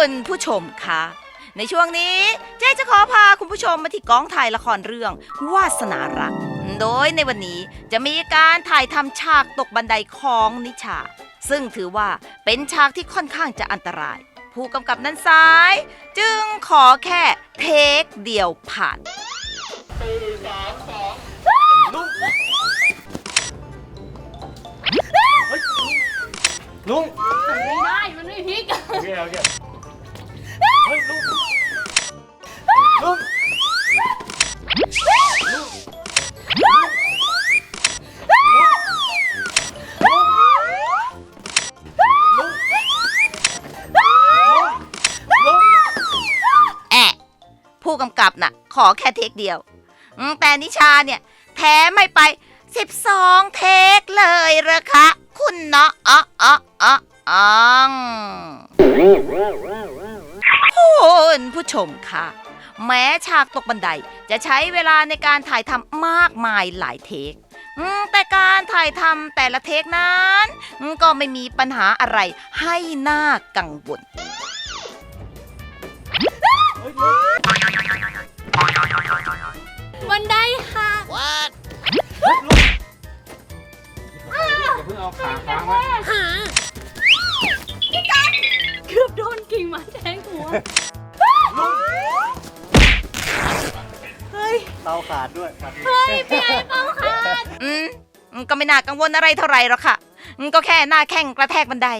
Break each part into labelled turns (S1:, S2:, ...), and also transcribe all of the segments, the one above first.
S1: คุณผู้ชมคะ ในช่วงนี้เจ๊จะขอพาคุณผู้ชมมาที่กองถ่ายละครเรื่องวาสนารัก โดยในวันนี้จะมีการถ่ายทำฉากตกบันไดของนิชา ซึ่งถือว่าเป็นฉากที่ค่อนข้างจะอันตราย ผู้กำกับนั้นซ้าย จึงขอแค่เทคเดียวผ่าน
S2: ลุง
S3: ไม่ได้ มันไม่พลิก
S2: โอเคโอเคเฮ้ยลุงลุง
S1: แอะผู้กำกับน่ะ ขอแค่เทคเดียวอืมแต่นิชาเนี่ย แถมไม่ไป 12 เทคเลยเหรอคะ คุณเนาะอ๋ออ๋ออ๋ออ๋อง คุณผู้ชมค่ะ แม้ฉากตกบันไดจะใช้เวลาในการถ่ายทำมากมายหลายเทคอืมแต่การถ่ายทำแต่ละเทคนั้นอืมก็ไม่มีปัญหาอะไรให้น่ากังวล
S3: บันไดค่ะ
S2: อย่าเพิ่งเอาขาค้างไว้
S3: หาเกือบโดนกิ่งไม้แทงหัว ฮ้ย
S2: เตาขาดด้วยขาดด้วย
S3: เฮ้ยพี่ไอ้เป้าขาด
S1: อืมอืมก็ไม่น่ากังวลอะไรเท่าไหร่หรอกค่ะอืมก็แค่หน้าแข้งกระแทกบันได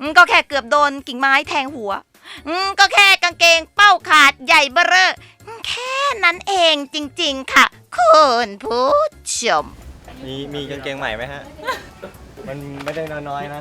S1: อืมก็แค่เกือบโดนกิ่งไม้แทงหัวอืมก็แค่กางเกงเป้าขาดใหญ่เบ้อเร่ออืมแค่นั้นเองจริง ๆ ค่ะ คุณผู้ชม
S4: มีมีกางเกงใหม่ไหมฮะ
S2: มันไม่ได้น้อยๆนะ